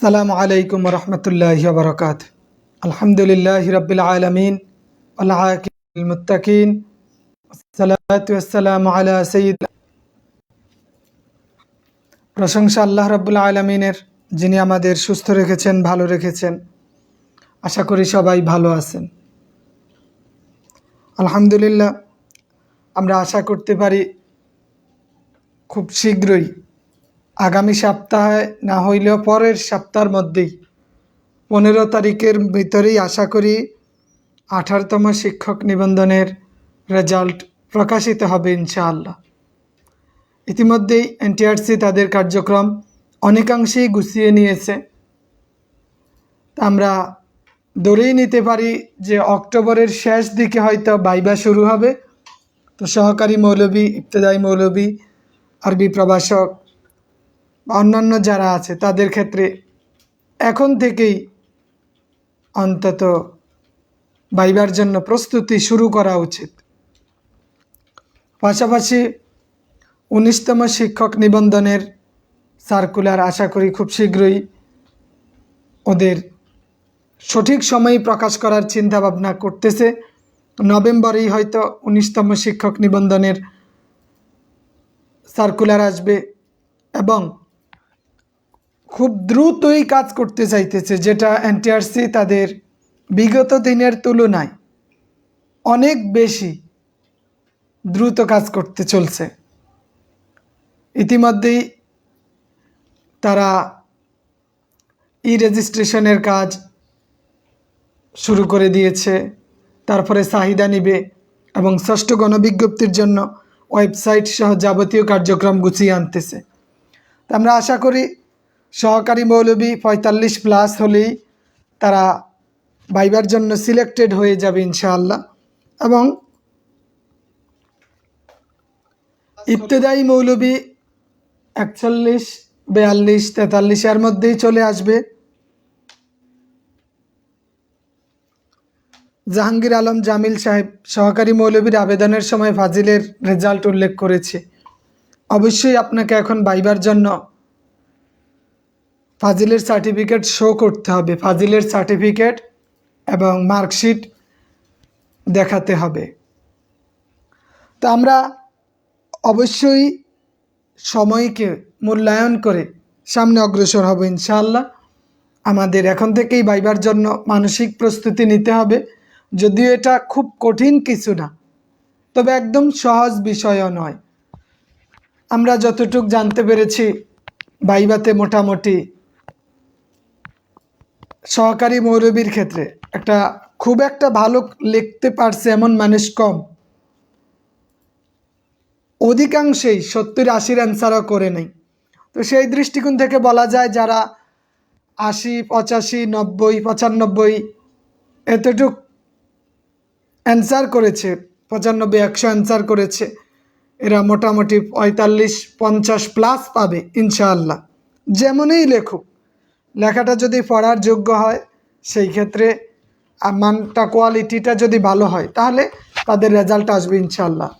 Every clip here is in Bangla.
আসসালামু আলাইকুম রহমতুল্লাহ বরকাত আলহামদুলিল্লাহ রবিল আলমিন আল্লাহমুত্তাকিন প্রশংসা আল্লাহ রব্বুল আলমিনের, যিনি আমাদের সুস্থ রেখেছেন, ভালো রেখেছেন। আশা করি সবাই ভালো আছেন। আলহামদুলিল্লাহ, আমরা আশা করতে পারি খুব শীঘ্রই আগামী সপ্তাহে না হইলেও পরের সপ্তাহের মধ্যেই। পনেরো তারিখের ভিতরেই আশা করি আঠারোতম শিক্ষক নিবন্ধনের রেজাল্ট প্রকাশিত হবে ইনশাআল্লাহ। ইতিমধ্যেই এনটিআরসি তাদের কার্যক্রম অনেকাংশেই গুছিয়ে নিয়েছে। আমরা ধরেই নিতে পারি যে অক্টোবরের শেষ দিকে হয়তো বাইবা শুরু হবে। তো সহকারী মৌলবী ইবতদায়ী মৌলবী আরবি প্রভাষক বা অন্যান্য যারা আছে, তাদের ক্ষেত্রে এখন থেকেই অন্তত বাইবার জন্য প্রস্তুতি শুরু করা উচিত। পাশাপাশি উনিশতম শিক্ষক নিবন্ধনের সার্কুলার আশা করি খুব শীঘ্রই ওদের সঠিক সময়ে প্রকাশ করার চিন্তা ভাবনা করতেছে। নভেম্বরেই হয়তো উনিশতম শিক্ষক নিবন্ধনের সার্কুলার আসবে এবং খুব দ্রুতই কাজ করতে চাইতেছে, যেটা এনটিআরসি তাদের বিগত দিনের তুলনায় অনেক বেশি দ্রুত কাজ করতে চলছে। ইতিমধ্যেই তারা ই রেজিস্ট্রেশনের কাজ শুরু করে দিয়েছে। তারপরে চাহিদা নিবে এবং ষষ্ঠ গণবিজ্ঞপ্তির জন্য ওয়েবসাইট সহ যাবতীয় কার্যক্রম গুছিয়ে আনতেছে। আমরা আশা করি সহকারী মৌলবী পঁয়তাল্লিশ প্লাস হলেই তারা ভাইবার জন্য সিলেক্টেড হয়ে যাবে ইনশাআল্লাহ। এবং ইবতেদায়ী মৌলবী একচল্লিশ, বেয়াল্লিশ তেতাল্লিশের মধ্যেই চলে আসবে। জাহাঙ্গীর আলম জামিল সাহেব সহকারী মৌলবীর আবেদনের সময় ফাজিলের রেজাল্ট উল্লেখ করেছে। অবশ্যই আপনাকে এখন বাইবার জন্য ফাজিলের সার্টিফিকেট শো করতে হবে। ফাজিলের সার্টিফিকেট এবং মার্কশিট দেখাতে হবে। তো আমরা অবশ্যই সময়কে মূল্যায়ন করে সামনে অগ্রসর হব ইনশাআল্লাহ। আমাদের এখন থেকেই বাইবার জন্য মানসিক প্রস্তুতি নিতে হবে। যদিও এটা খুব কঠিন কিছু না, তবে একদম সহজ বিষয়ও নয়। আমরা যতটুক জানতে পেরেছি বাইবাতে মোটামুটি সহকারী মৌরবীর ক্ষেত্রে। একটা খুব একটা ভালো লিখতে পারছে এমন মানুষ কম। অধিকাংশেই সত্তর আশির অ্যান্সারও করে নেই। তো সেই দৃষ্টিকোণ থেকে বলা যায় যারা আশি, পঁচাশি, নব্বই, পঁচানব্বই এতটুক অ্যান্সার করেছে, পঁচানব্বই, একশো অ্যান্সার করেছে, এরা মোটামুটি পঁয়তাল্লিশ, পঞ্চাশ প্লাস পাবে, ইনশাআল্লাহ। যেমনই লেখুক। লেখাটা যদি পড়ার যোগ্য হয়, সেই ক্ষেত্রে মানটা কোয়ালিটিটা যদি ভালো হয়, তাহলে তাদের রেজাল্ট আসবে ইনশাল্লাহ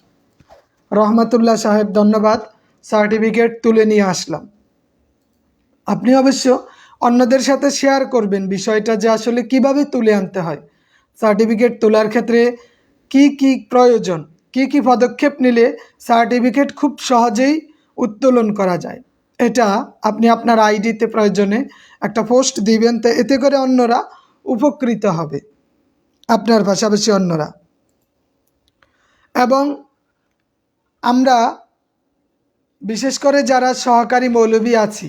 রহমতুল্লাহ সাহেব, ধন্যবাদ। সার্টিফিকেট তুলে নিয়ে আসলাম। আপনি অবশ্য অন্যদের সাথে শেয়ার করবেন বিষয়টা যে আসলে কীভাবে তুলে আনতে হয়। সার্টিফিকেট তোলার ক্ষেত্রে কি কি প্রয়োজন, কি কি পদক্ষেপ নিলে সার্টিফিকেট খুব সহজেই উত্তোলন করা যায়। এটা আপনি আপনার আইডিতে প্রয়োজনে একটা পোস্ট দিবেন, তো এতে করে অন্যরা উপকৃত হবে, আপনার পাশাপাশি অন্যরা। এবং আমরা বিশেষ করে যারা সহকারী মৌলবী আছি,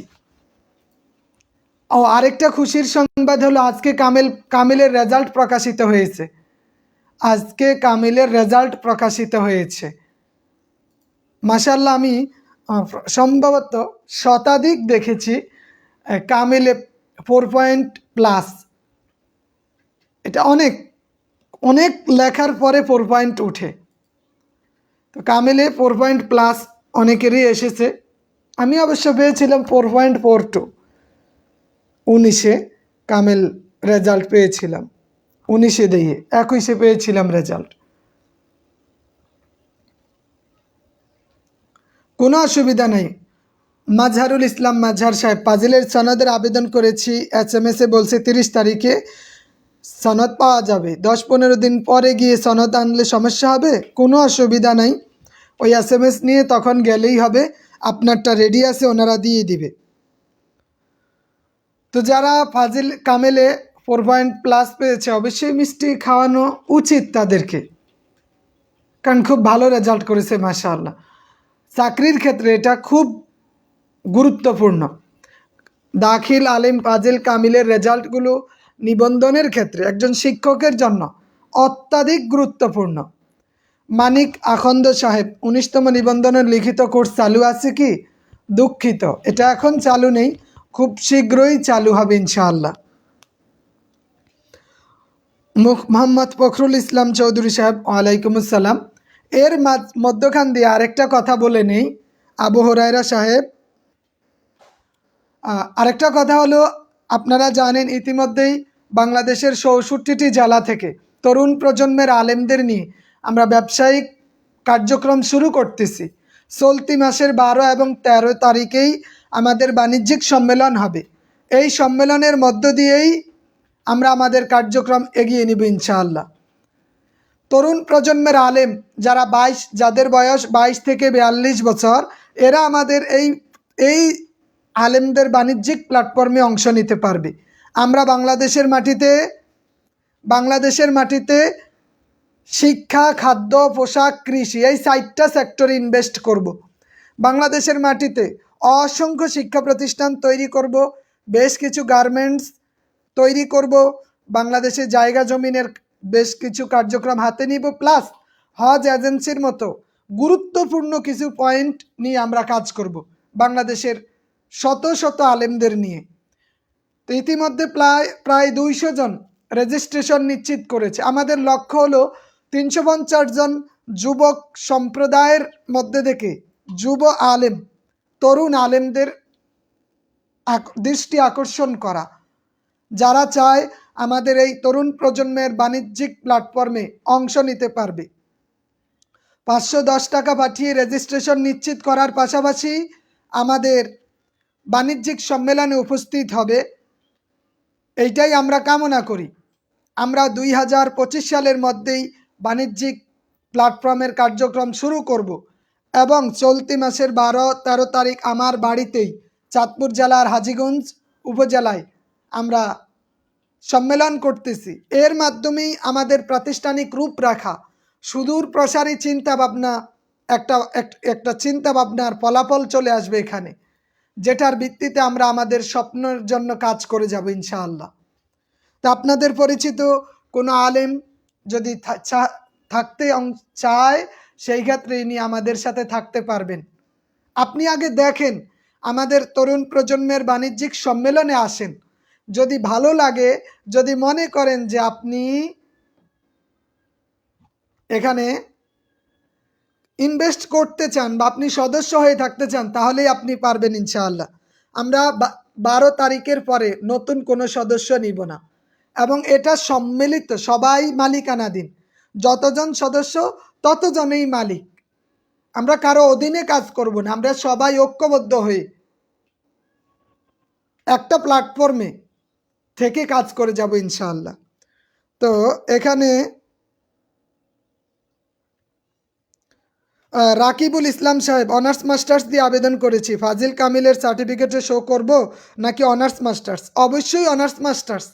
ও আরেকটা খুশির সংবাদ হলো আজকে কামেল, কামিলের রেজাল্ট প্রকাশিত হয়েছে। আজকে কামিলের রেজাল্ট প্রকাশিত হয়েছে। মাসাল্লাহ আমি সম্ভবত শতাধিক দেখেছি কামিলে ফোর পয়েন্ট প্লাস এটা অনেক অনেক লেখার পরে ফোর পয়েন্ট উঠে। তো কামিলে ফোর পয়েন্ট প্লাস অনেকেরই এসেছে। আমি অবশ্য পেয়েছিলাম ফোর পয়েন্ট ফোর টু উনিশে কামেল রেজাল্ট পেয়েছিলাম। উনিশে দিয়ে একুশে পেয়েছিলাম রেজাল্ট কোনো অসুবিধা নেই। মাজহারুল ইসলাম মাজহার সাহেব, পাজিলের সনদের আবেদন করেছি এস এম এসে বলছে তিরিশ তারিখে সনদ পাওয়া যাবে। দশ পনেরো দিন পরে গিয়ে সনদ আনলে সমস্যা হবে? কোনো অসুবিধা নাই। ওই এস এম এস নিয়ে তখন গেলেই হবে। আপনারটা রেডি আছে, ওনারা দিয়ে দিবে। তো যারা ফাজিল, কামেলে ফোর পয়েন্ট প্লাস পেয়েছে, অবশ্যই মিষ্টি খাওয়ানো উচিত তাদেরকে। কারণ খুব ভালো রেজাল্ট করেছে, মাশাআল্লাহ। চাকরির ক্ষেত্রে এটা খুব গুরুত্বপূর্ণ। দাখিল, আলিম, ফাজিল, কামিলের রেজাল্টগুলো নিবন্ধনের ক্ষেত্রে একজন শিক্ষকের জন্য অত্যাধিক গুরুত্বপূর্ণ। মানিক আখন্দ সাহেব, উনিশতম নিবন্ধনের লিখিত কোর্স চালু আছে কি? দুঃখিত, এটা এখন চালু নেই, খুব শীঘ্রই চালু হবে ইনশাআল্লাহ। মুখ মোহাম্মদ ফখরুল ইসলাম চৌধুরী সাহেব, ওয়ালাইকুম আসসালাম। এর মধ্যখান দিয়ে আরেকটা কথা বলে নেই। আবু হরাইরা সাহেব আরেকটা কথা হলো, আপনারা জানেন ইতিমধ্যেই বাংলাদেশের চৌষট্টিটি জেলা থেকে তরুণ প্রজন্মের আলেমদের নিয়ে আমরা ব্যবসায়িক কার্যক্রম শুরু করতেছি। চলতি মাসের বারো এবং ১৩ তারিখেই আমাদের বাণিজ্যিক সম্মেলন হবে। এই সম্মেলনের মধ্য দিয়েই আমরা আমাদের কার্যক্রম এগিয়ে নিব ইনশাআল্লাহ। তরুণ প্রজন্মের আলেম যারা বাইশ, যাদের বয়স বাইশ থেকে বিয়াল্লিশ বছর, এরা আমাদের এই এই আলেমদের বাণিজ্যিক প্ল্যাটফর্মে অংশ নিতে পারবে আমরা বাংলাদেশের মাটিতে বাংলাদেশের মাটিতে শিক্ষা, খাদ্য, পোশাক, কৃষি এই চারটা সেক্টরে ইনভেস্ট করব। বাংলাদেশের মাটিতে অসংখ্য শিক্ষা প্রতিষ্ঠান তৈরি করব, বেশ কিছু গার্মেন্টস তৈরি করব, বাংলাদেশে জায়গা জমিনের বেশ কিছু কার্যক্রম হাতে নিব, প্লাস হজ এজেন্সির মতো গুরুত্বপূর্ণ কিছু পয়েন্ট নিয়ে আমরা কাজ করব বাংলাদেশের শত শত আলেমদের নিয়ে। তো ইতিমধ্যে প্রায় প্রায় দুইশো জন রেজিস্ট্রেশন নিশ্চিত করেছে। আমাদের লক্ষ্য হলো তিনশো পঞ্চাশ জন যুবক সম্প্রদায়ের মধ্যে থেকে যুব আলেম, তরুণ আলেমদের দৃষ্টি আকর্ষণ করা। যারা চায় আমাদের এই তরুণ প্রজন্মের বাণিজ্যিক প্ল্যাটফর্মে অংশ নিতে পারবে। পাঁচশো দশ টাকা পাঠিয়ে রেজিস্ট্রেশন নিশ্চিত করার পাশাপাশি আমাদের বাণিজ্যিক সম্মেলনে উপস্থিত হবে। এইটাই আমরা কামনা করি। আমরা দুই হাজার পঁচিশ সালের মধ্যেই বাণিজ্যিক প্ল্যাটফর্মের কার্যক্রম শুরু করব এবং চলতি মাসের বারো, তেরো তারিখ আমার বাড়িতেই চাঁদপুর জেলার হাজিগঞ্জ উপজেলায় আমরা সম্মেলন করতেছি। এর মাধ্যমেই আমাদের প্রাতিষ্ঠানিক রূপ রাখা সুদূর প্রসারী চিন্তা ভাবনা একটা একটা চিন্তা ভাবনার ফলাফল চলে আসবে এখানে, যেটার ভিত্তিতে আমরা আমাদের স্বপ্নের জন্য কাজ করে যাব ইনশাআল্লাহ। তা আপনাদের পরিচিত কোনো আলেম যদি থাকতে চায়, সেই ক্ষেত্রে ইনি আমাদের সাথে থাকতে পারবেন। আপনি আগে দেখেন, আমাদের তরুণ প্রজন্মের বাণিজ্যিক সম্মেলনে আসেন। যদি ভালো লাগে, যদি মনে করেন যে আপনি এখানে ইনভেস্ট করতে চান বা আপনি সদস্য হয়ে থাকতে চান, তাহলেই আপনি পারবেন ইনশাআল্লাহ। আমরা বারো তারিখের পরে নতুন কোনো সদস্য নিব না। এবং এটা সম্মিলিত, সবাই মালিকানাধীন। যতজন সদস্য, ততজনেই মালিক। আমরা কারও অধীনে কাজ করব না, আমরা সবাই ঐক্যবদ্ধ হয়ে একটা প্ল্যাটফর্মে থেকে কাজ করে যাব ইনশাআল্লাহ। তো এখানে রাকিবুল ইসলাম সাহেব, অনার্স মাস্টার্স দিয়ে আবেদন করেছি। ফাজিল কামিলের সার্টিফিকেটে শো করব নাকি অনার্স মাস্টার্স? অবশ্যই অনার্স মাস্টার্স।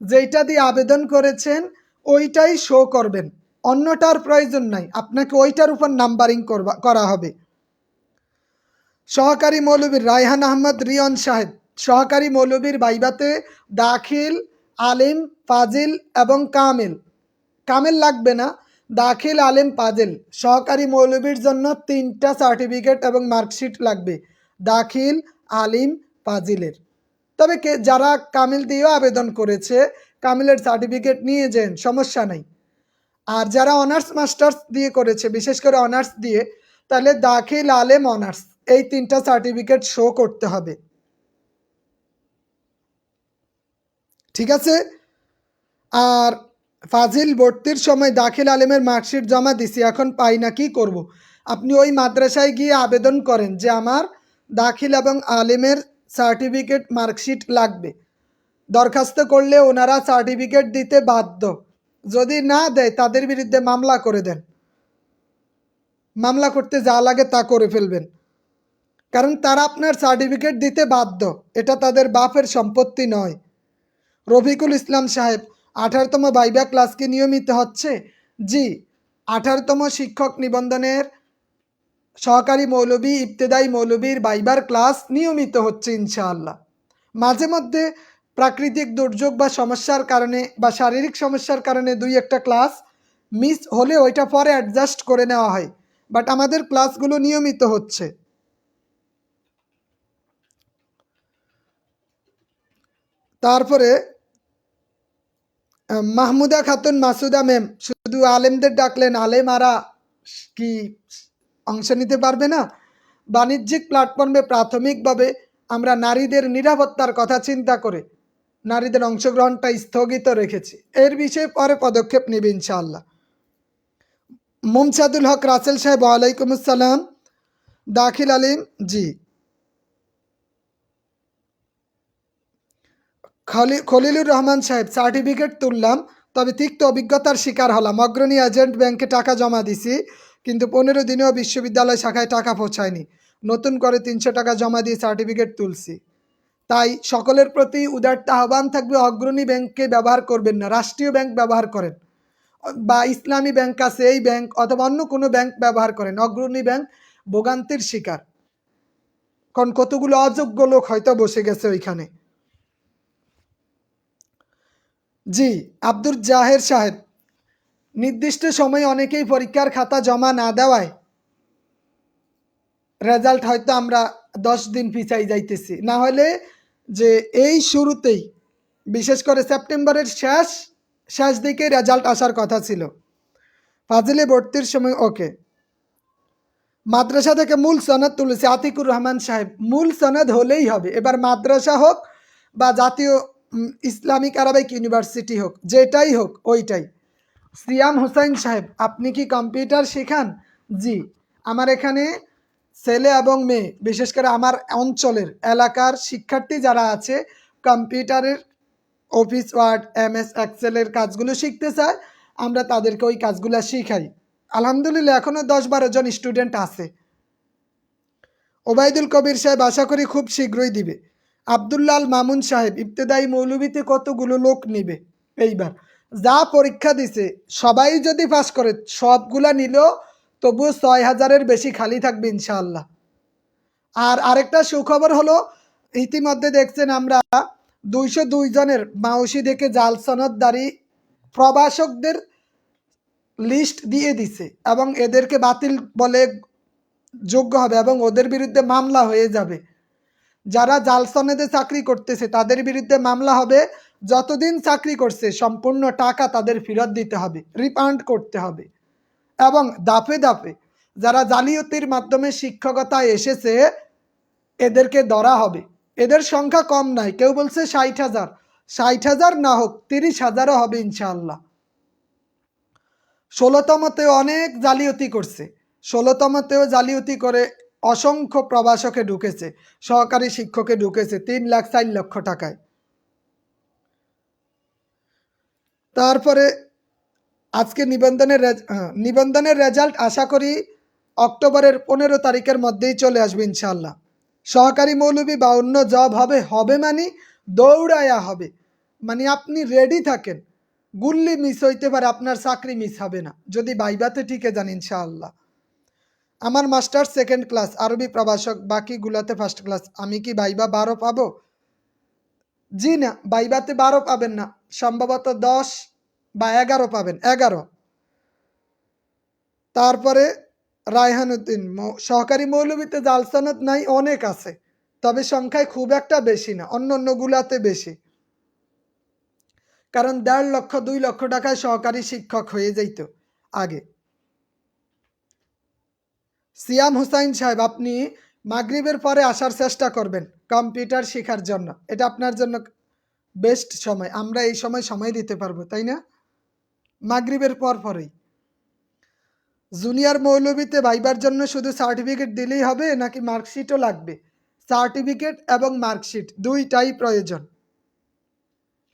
যেইটা দিয়ে আবেদন করেছেন, ওইটাই শো করবেন। অন্যটার প্রয়োজন নাই। আপনাকে ওইটার উপর নাম্বারিং করবা, করা হবে। সহকারী মৌলবীর রায়হান আহমদ রিয়ন সাহেব সহকারী মৌলবীর বাইবাতে দাখিল, আলিম, ফাজিল এবং কামিল। কামেল লাগবে না, দাখিল, আলেম পাজেল সহকারী মৌলবীর জন্য তিনটা সার্টিফিকেট এবং মার্কশিট লাগবে, দাখিল, আলিম পাজিলের তবে কে, যারা কামিল দিয়েও আবেদন করেছে, কামিলের সার্টিফিকেট নিয়ে যান, সমস্যা নাই। আর যারা অনার্স মাস্টার্স দিয়ে করেছে, বিশেষ করে অনার্স দিয়ে, তাহলে দাখিল, আলেম, অনার্স, এই তিনটা সার্টিফিকেট শো করতে হবে। ঠিক আছে? আর ফাজিল ভর্তির সময় দাখিল আলেমের মার্কশিট জমা দিছি, এখন পাই না, কি করব। আপনি ওই মাদ্রাসায় গিয়ে আবেদন করেন যে আমার দাখিল এবং আলিমের সার্টিফিকেট মার্কশিট লাগবে। দরখাস্ত করলে ওনারা সার্টিফিকেট দিতে বাধ্য। যদি না দেয়, তাদের বিরুদ্ধে মামলা করে দেন। মামলা করতে যা লাগে তা করে ফেলবেন। কারণ তারা আপনার সার্টিফিকেট দিতে বাধ্য। এটা তাদের বাপের সম্পত্তি নয়। রফিকুল ইসলাম সাহেব, আঠারোতম বাইবা ক্লাস কি নিয়মিত হচ্ছে? জি, আঠারোতম শিক্ষক নিবন্ধনের সহকারী মৌলবী, ইবতেদায়ী মৌলবীর বাইবার ক্লাস নিয়মিত হচ্ছে ইনশাআল্লাহ। মাঝে মধ্যে প্রাকৃতিক দুর্যোগ বা সমস্যার কারণে বা শারীরিক সমস্যার কারণে দুই একটা ক্লাস মিস হলে ওইটা পরে অ্যাডজাস্ট করে নেওয়া হয়। বাট আমাদের ক্লাসগুলো নিয়মিত হচ্ছে। তারপরে মাহমুদা খাতুন, মাসুদা ম্যাম, শুধু আলেমদের ডাকলেন, আলেমারা কি অংশ নিতে পারবে না? বাণিজ্যিক প্ল্যাটফর্মে প্রাথমিকভাবে আমরা নারীদের নিরাপত্তার কথা চিন্তা করে নারীদের অংশগ্রহণটা স্থগিত রেখেছি। এর বিষয়ে পরে পদক্ষেপ নেবে ইনশাআল্লাহ। মুমসাদুল হক রাসেল সাহেব, ওয়ালাইকুম আসসালাম। দাখিল আলিম, জি। খলিলুর রহমান সাহেব সার্টিফিকেট তুললাম, তবে তিক্ত অভিজ্ঞতার শিকার হলাম। অগ্রণী এজেন্ট ব্যাংকে টাকা জমা দিছি, কিন্তু পনেরো দিনেও বিশ্ববিদ্যালয় শাখায় টাকা পৌঁছায়নি। নতুন করে তিনশো টাকা জমা দিয়ে সার্টিফিকেট তুলছি। তাই সকলের প্রতি উদারতা আহ্বান থাকবে, অগ্রণী ব্যাংককে ব্যবহার করবেন না, রাষ্ট্রীয় ব্যাংক ব্যবহার করেন। বা ইসলামী ব্যাংক আছে, এই ব্যাংক অথবা অন্য কোনো ব্যাংক ব্যবহার করেন, অগ্রণী ব্যাংক ভোগান্তির শিকার। কারণ কতগুলো অযোগ্য লোক হয়তো বসে গেছে ওইখানে। জি, আব্দুর জাহের সাহেব, নির্দিষ্ট সময়ে অনেকেই পরীক্ষার খাতা জমা না দেওয়ায় রেজাল্ট হয়তো আমরা দশ দিন পিছাই যাইতেছি। না হলে যে এই শুরুতেই, বিশেষ করে সেপ্টেম্বরের শেষ শেষ দিকে রেজাল্ট আসার কথা ছিল। ফাজিলে ভর্তির সময়, ওকে। মাদ্রাসা থেকে মূল সনদ তুলেছে আতিকুর রহমান সাহেব। মূল সনদ হলেই হবে। এবার মাদ্রাসা হোক বা জাতীয় ইসলামিক আরবিক ইউনিভার্সিটি হোক, যেটাই হোক, ওইটাই। সিয়াম হুসাইন সাহেব, আপনি কি কম্পিউটার শেখান? জি। আমার এখানে ছেলে এবং মেয়ে, বিশেষ করে আমার অঞ্চলের এলাকার শিক্ষার্থী যারা আছে, কম্পিউটারের অফিস, ওয়ার্ড এম এস এক্সেলের কাজগুলো শিখতে চায়, আমরা তাদেরকে ওই কাজগুলো শিখাই। আলহামদুলিল্লাহ এখনও দশ বারো জন স্টুডেন্ট আছে। ওবায়দুল কবির সাহেব, আশা করি খুব শীঘ্রই দিবে। আবদুল্লাল মামুন সাহেব ইবতেদায়ী মৌলবীতে কতগুলো লোক নিবে? এইবার, যা পরীক্ষা দিছে, সবাই যদি পাস করে, সবগুলা নিলেও তবুও ছয় হাজারের বেশি খালি থাকবে ইনশাআল্লাহ। আর আরেকটা সুখবর হলো, ইতিমধ্যে দেখছেন আমরা দুইশো দুই জনের মাউসি থেকে জাল সনদদারি প্রবাসকদের লিস্ট দিয়ে দিছে এবং এদেরকে বাতিল বলে যোগ্য হবে এবং ওদের বিরুদ্ধে মামলা হয়ে যাবে। যারা জাল সনেদে চাকরি করতেছে, তাদের বিরুদ্ধে মামলা হবে। যতদিন চাকরি করছে, সম্পূর্ণ টাকা তাদের ফেরত দিতে হবে রিফান্ড করতে হবে। এবং দাপে দাপে যারা জালিয়াতির মাধ্যমে শিক্ষকতায় এসেছে, এদেরকে ধরা হবে। এদের সংখ্যা কম নাই, কেউ বলছে ষাট হাজার। ষাট হাজার না হোক, তিরিশ হাজারও হবে ইনশাআল্লাহ। ষোলোতমতেও অনেক জালিয়াতি করছে। ষোলোতমতেও জালিয়াতি করে অসংখ্য প্রবাসকে ঢুকেছে, সহকারী শিক্ষকে ঢুকেছে তিন লাখ চার লক্ষ টাকায়। তারপরে আজকে নিবন্ধনের নিবন্ধনের রেজাল্ট আশা করি অক্টোবরের পনেরো তারিখের মধ্যেই চলে আসবে ইনশাল্লাহ সহকারী মৌলবী বা অন্য জব হবে হবে মানে দৌড়ায়া হবে। মানে আপনি রেডি থাকেন। গুল্লি মিস হইতে পারে, আপনার চাকরি মিস হবে না। যদি বাইবাতে টিকে যান ইনশাআল্লাহ। আমার মাস্টার সেকেন্ড ক্লাস, আরবি প্রভাষক, বাকিগুলাতে ফার্স্ট ক্লাস আমি কি বাইবা বারো পাবো? জি না বাইবাতে বারো পাবেন না। সম্ভবত দশ বা এগারো পাবেন, এগারো। তারপরে রায়হান উদ্দিন, মৌ- সহকারী মৌলবীতে জালসানত নাই, অনেক আছে। তবে সংখ্যায় খুব একটা বেশি না, অন্য অন্যগুলাতে বেশি। কারণ দেড় লক্ষ, দুই লক্ষ টাকায় সহকারী শিক্ষক হয়ে যাইত আগে। সিয়াম হুসাইন সাহেব, আপনি মাগরিবের পরে আসার চেষ্টা করবেন কম্পিউটার শেখার জন্য। এটা আপনার জন্য বেস্ট সময়। আমরা এই সময় সময় দিতে পারব, তাই না? মাগরিবের পর পরেই। জুনিয়র মৌলবীতে ভাইবার জন্য শুধু সার্টিফিকেট দিলেই হবে, নাকি মার্কশিটও লাগবে? সার্টিফিকেট এবং মার্কশিট দুইটাই প্রয়োজন।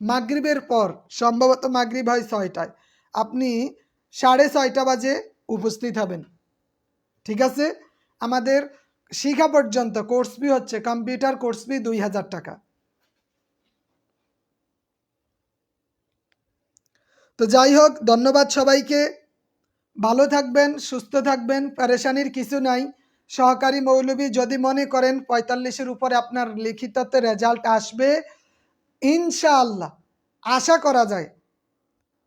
মাগরিবের পর, সম্ভবত মাগরিব হয় ছয়টায়। আপনি সাড়ে ছয়টা বাজে উপস্থিত হবেন। ঠিক আছে? আমাদের শিখা পর্যন্ত কোর্স ফি হচ্ছে কম্পিউটার কোর্স ফি দুই হাজার টাকা। তো যাই হোক, ধন্যবাদ সবাইকে। ভালো থাকবেন, সুস্থ থাকবেন প্যারেশানির কিছু নাই। সহকারী মৌলবী, যদি মনে করেন পঁয়তাল্লিশের উপরে আপনার লিখিততে রেজাল্ট আসবে, ইনশাআল্লাহ, আশা করা যায়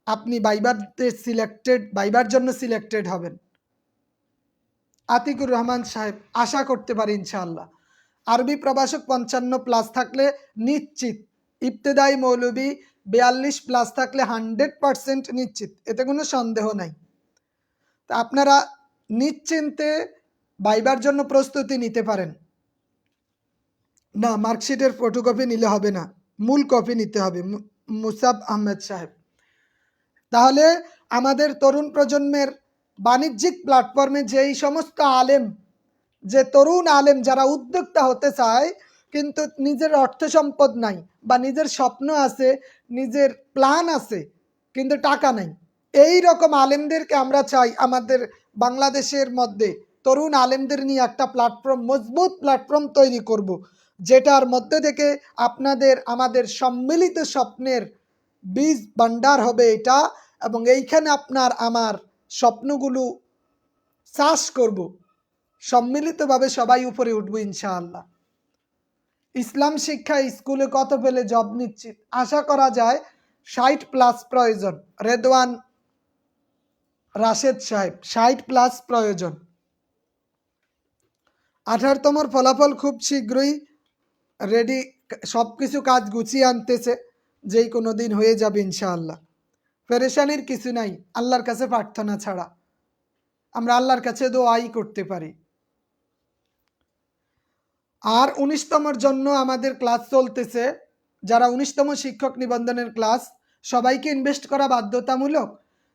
আপনি বাইবারতে সিলেক্টেড বাইবার জন্য সিলেক্টেড হবেন। আতিকুর রহমান সাহেব, আশা করতে পারি ইনশাআল্লাহ। আরবি প্রভাষক পঞ্চান্ন প্লাস থাকলে নিশ্চিত। ইবতেদাই মৌলবি বিয়াল্লিশ প্লাস থাকলে হান্ড্রেড পারসেন্ট নিশ্চিত। এতে কোনো সন্দেহ নাই। তা আপনারা নিশ্চিন্তে বাইবার জন্য প্রস্তুতি নিতে পারেন। না, মার্কশিটের ফটোকপি নিলে হবে না। মূল কপি নিতে হবে মুসাব আহমেদ সাহেব। তাহলে আমাদের তরুণ প্রজন্মের বাণিজ্যিক প্ল্যাটফর্মে যেই সমস্ত আলেম, যে তরুণ আলেম যারা উদ্যোক্তা হতে চায়, কিন্তু নিজের অর্থ সম্পদ নাই বা নিজের স্বপ্ন আছে, নিজের প্ল্যান আছে, কিন্তু টাকা নাই। এই রকম আলেমদেরকে আমরা চাই আমাদের বাংলাদেশের মধ্যে তরুণ আলেমদের নিয়ে একটা প্ল্যাটফর্ম মজবুত প্ল্যাটফর্ম তৈরি করব, যেটার মধ্যে থেকে আপনাদের, আমাদের সম্মিলিত স্বপ্নের বীজ ভান্ডার হবে এটা এবং এইখানে আপনার আমার স্বপ্নগুলো চাষ করব। সম্মিলিতভাবে সবাই উপরে উঠবো ইনশাআল্লাহ। ইসলাম শিক্ষা স্কুলে কত পেলে জব নিশ্চিত? আশা করা যায় ষাট প্লাস প্রয়োজন। রেদওয়ান রাশেদ সাহেব, ষাট প্লাস প্রয়োজন। আঠারোতমর ফলাফল খুব শীঘ্রই রেডি সব কিছু কাজ গুছিয়ে আনতেছে, যেই কোনো দিন হয়ে যাবে ইনশাআল্লাহ। পেরেশানির কিছু নাই, আল্লাহর কাছে প্রার্থনা ছাড়া। আমরা আল্লাহর কাছে দোয়াই করতে পারি। আর উনিশতমর জন্য আমাদের ক্লাস চলতেছে। যারা উনিশতম শিক্ষক নিবন্ধনের ক্লাস, সবাইকে ইনভেস্ট করা বাধ্যতামূলক।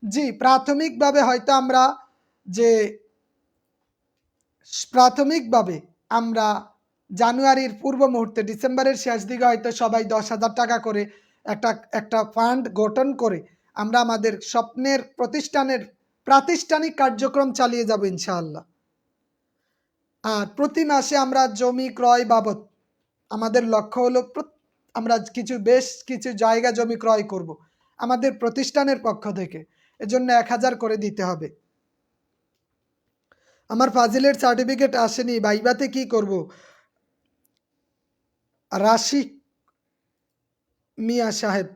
জি, প্রাথমিকভাবে হয়তো আমরা যে প্রাথমিকভাবে আমরা জানুয়ারির পূর্ব মুহূর্তে, ডিসেম্বরের শেষ দিকে হয়তো সবাই দশ হাজার টাকা করে একটা একটা ফান্ড গঠন করে আমরা আমাদের স্বপ্নের প্রতিষ্ঠানের প্রাতিষ্ঠানিক কার্যক্রম চালিয়ে যাব ইনশাআল্লাহ। আর প্রতি মাসে আমরা জমি ক্রয় বাবদ, আমাদের লক্ষ্য হলো আমরা কিছু বেশ কিছু জায়গা জমি ক্রয় করব। আমাদের প্রতিষ্ঠানের পক্ষ থেকে। এজন্য এক হাজার করে দিতে হবে। আমার ফাজিলের সার্টিফিকেট আসেনি বাইবাতে কি করব? রাশি মিয়া সাহেব,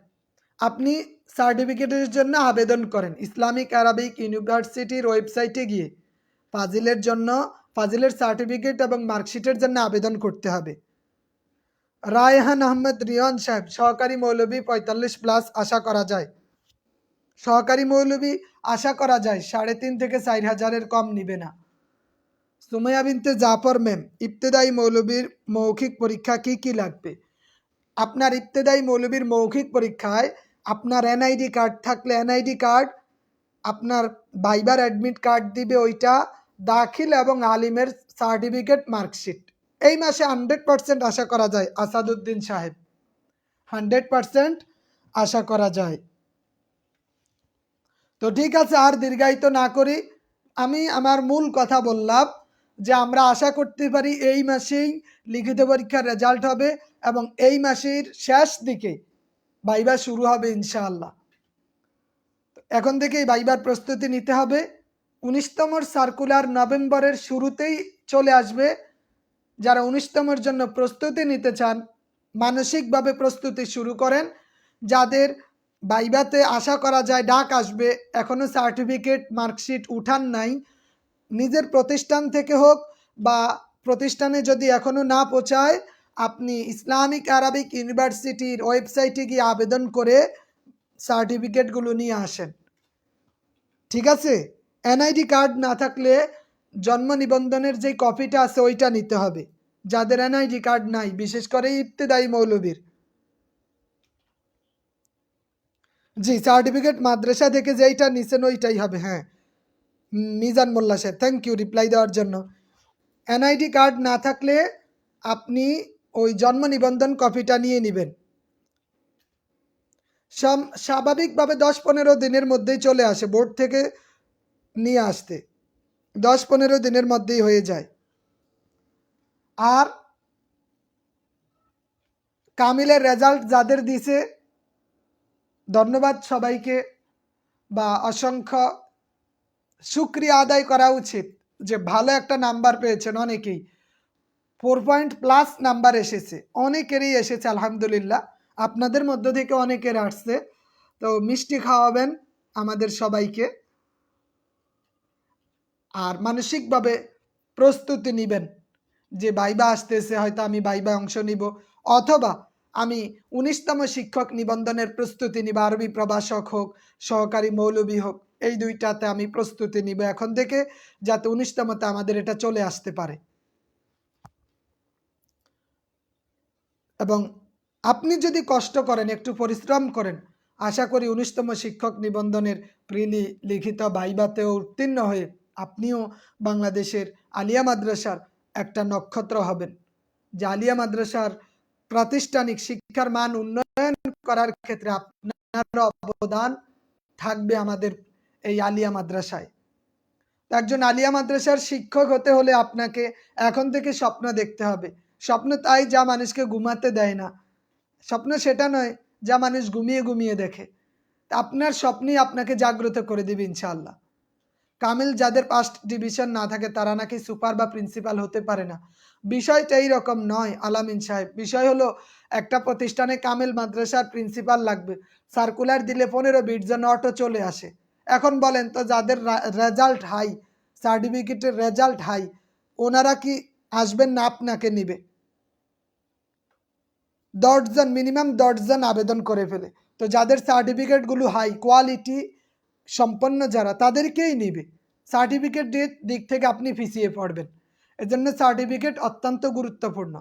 আপনি সার্টিফিকেটের জন্য আবেদন করেন। ইসলামিক আরবিক ইউনিভার্সিটির ওয়েবসাইটে গিয়ে ফাজিলের জন্য, ফাজিলের সার্টিফিকেট এবং মার্কশিটের জন্য আবেদন করতে হবে। রায়হান আহমেদ রিয়ান সাহেব, সহকারী মৌলবী পঁয়তাল্লিশ প্লাস, আশা করা যায়। সহকারী মৌলবী আশা করা যায়, সাড়ে তিন থেকে চার হাজারের কম নিবে না। সুমাইয়া বিনতে জাফর ম্যাম, ইবতেদায়ী মৌলবীর মৌখিক পরীক্ষা কি কি লাগবে? আপনার ইবতেদায়ী মৌলবীর মৌখিক পরীক্ষায় আপনার এনআইডি কার্ড থাকলে এনআইডি কার্ড আপনার বাইবার অ্যাডমিট কার্ড দিবে ওইটা, দাখিল এবং আলিমের সার্টিফিকেট মার্কশিট এই মাসে হান্ড্রেড পার্সেন্ট আশা করা যায়, আসাদুদ্দিন সাহেব। হান্ড্রেড পার্সেন্ট আশা করা যায়। তো ঠিক আছে, আর দীর্ঘায়িত না করি। আমি আমার মূল কথা বললাম যে আমরা আশা করতে পারি এই মাসেই লিখিত পরীক্ষার রেজাল্ট হবে এবং এই মাসের শেষ দিকে বাইবা শুরু হবে ইনশাআল্লাহ। এখন থেকেই বাইবার প্রস্তুতি নিতে হবে। উনিশতমর সার্কুলার নভেম্বরের শুরুতেই চলে আসবে। যারা উনিশতমর জন্য প্রস্তুতি নিতে চান, মানসিকভাবে প্রস্তুতি শুরু করেন। যাদের বাইবাতে আশা করা যায় ডাক আসবে এখনও সার্টিফিকেট, মার্কশিট উঠান নাই। নিজের প্রতিষ্ঠান থেকে হোক বা প্রতিষ্ঠানে যদি এখনও না পৌঁছায় আপনি ইসলামিক আরবিক ইউনিভার্সিটির ওয়েবসাইটে গিয়ে আবেদন করে সার্টিফিকেটগুলো নিয়ে আসেন। ঠিক আছে? এনআইডি কার্ড না থাকলে জন্ম নিবন্ধনের যে কপিটা আছে ওইটা নিতে হবে। যাদের এনআইডি কার্ড নাই, বিশেষ করে ইফতেদায়ী মৌলবীর। জি, সার্টিফিকেট মাদ্রাসা থেকে যেইটা নিছেন ওইটাই হবে হ্যাঁ। মিজান মোল্লা সাহেব থ্যাংক ইউ রিপ্লাই দেওয়ার জন্য। এনআইডি কার্ড না থাকলে আপনি ওই জন্ম নিবন্ধন কপিটা নিয়ে নেবেন। স্বাভাবিকভাবে দশ পনেরো দিনের মধ্যেই চলে আসে, বোর্ড থেকে নিয়ে আসতে। দশ পনেরো দিনের মধ্যেই হয়ে যায়। আর কামিলের রেজাল্ট যাদের দিছে, ধন্যবাদ সবাইকে, বা অসংখ্য সুক্রিয়া আদায় করা উচিত যে ভালো একটা নাম্বার পেয়েছেন অনেকেই। ফোর পয়েন্ট প্লাস নাম্বার এসেছে। অনেকেরই এসেছে, আলহামদুলিল্লাহ। আপনাদের মধ্য থেকে অনেকের আসছে। তো মিষ্টি খাওয়াবেন আমাদের সবাইকে। আর মানসিকভাবে প্রস্তুতি নেবেন যে বাইবা আসতেছে, হয়তো আমি বাইবা অংশ নিব। অথবা আমি উনিশতম শিক্ষক নিবন্ধনের প্রস্তুতি নিব, আরবি প্রভাষক হোক, সহকারী মৌলবী হোক, এই দুইটাতে আমি প্রস্তুতি নিব। এখন থেকে যাতে উনিশতমতে আমাদের এটা চলে আসতে পারে। এবং আপনি যদি কষ্ট করেন, একটু পরিশ্রম করেন, আশা করি উনিশতম শিক্ষক নিবন্ধনের প্রিলি লিখিত বাইবাতেও উত্তীর্ণ হয়ে আপনিও বাংলাদেশের আলিয়া মাদ্রাসার একটা নক্ষত্র হবেন। যে আলিয়া মাদ্রাসার প্রাতিষ্ঠানিক শিক্ষার মান উন্নয়ন করার ক্ষেত্রে আপনার অবদান থাকবে আমাদের এই আলিয়া মাদ্রাসায়। একজন আলিয়া মাদ্রাসার শিক্ষক হতে হলে আপনাকে এখন থেকে স্বপ্ন দেখতে হবে। স্বপ্ন তাই যা মানুষকে ঘুমাতে দেয় না। স্বপ্ন সেটা নয় যা মানুষ ঘুমিয়ে ঘুমিয়ে দেখে। আপনার স্বপ্নই আপনাকে জাগ্রত করে দেবে ইনশাআল্লাহ। কামিল যাদের ফার্স্ট ডিভিশন না থাকে তারা নাকি সুপার বা প্রিন্সিপাল হতে পারে না। বিষয়টা এই রকম নয়, আলামিন সাহেব। বিষয় হলো একটা প্রতিষ্ঠানে কামিল মাদ্রাসার প্রিন্সিপাল লাগবে। সার্কুলার দিলে পনেরো বিট যেন অটো চলে আসে। এখন বলেন তো যাদের রেজাল্ট হাই সার্টিফিকেটের রেজাল্ট হাই ওনারা কি আসবেন না আপনাকে নিবে? দশজন মিনিমাম দশজন আবেদন করে ফেলে। তো যাদের সার্টিফিকেটগুলো হাই কোয়ালিটি সম্পন্ন যারা, তাদেরকেই নিবে। সার্টিফিকেট দিক থেকে আপনি পিছিয়ে পড়বেন। এজন্য সার্টিফিকেট অত্যন্ত গুরুত্বপূর্ণ।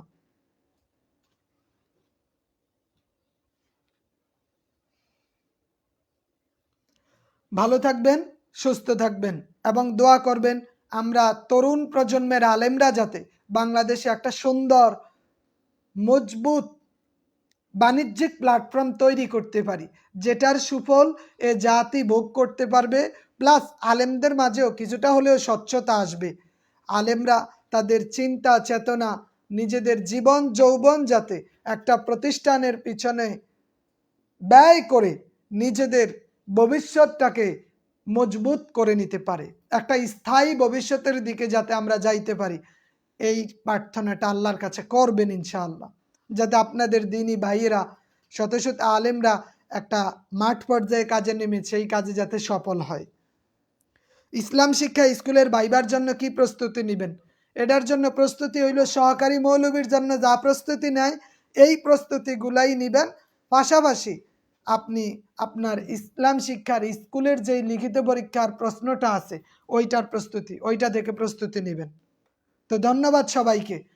ভালো থাকবেন, সুস্থ থাকবেন এবং দোয়া করবেন আমরা তরুণ প্রজন্মের আলেমরা যাতে বাংলাদেশে একটা সুন্দর, মজবুত বাণিজ্যিক প্ল্যাটফর্ম তৈরি করতে পারি, যেটার সুফল এ জাতি ভোগ করতে পারবে প্লাস আলেমদের মাঝেও কিছুটা হলেও স্বচ্ছতা আসবে। আলেমরা তাদের চিন্তা, চেতনা, নিজেদের জীবন, যৌবন যাতে একটা প্রতিষ্ঠানের পিছনে ব্যয় করে নিজেদের ভবিষ্যৎটাকে মজবুত করে নিতে পারে। একটা স্থায়ী ভবিষ্যতের দিকে যাতে আমরা যাইতে পারি, এই প্রার্থনাটা আল্লাহর কাছে করবেন ইনশাআল্লাহ। যাতে আপনাদের দিনই ভাইয়েরা, শত শত আলেমরা একটা মাঠ পর্যায়ে কাজে নেমে সেই কাজে যাতে সফল হয়। ইসলাম শিক্ষা স্কুলের বাইবার জন্য কি প্রস্তুতি নেবেন? এটার জন্য প্রস্তুতি হইল সহকারী মৌলবীর জন্য যা প্রস্তুতি নেয়, এই প্রস্তুতিগুলাই নেবেন। পাশাপাশি আপনি আপনার ইসলাম শিক্ষার স্কুলের যেই লিখিত পরীক্ষার প্রশ্নটা আছে, ওইটার প্রস্তুতি, ওইটা থেকে প্রস্তুতি নেবেন। তো ধন্যবাদ সবাইকে।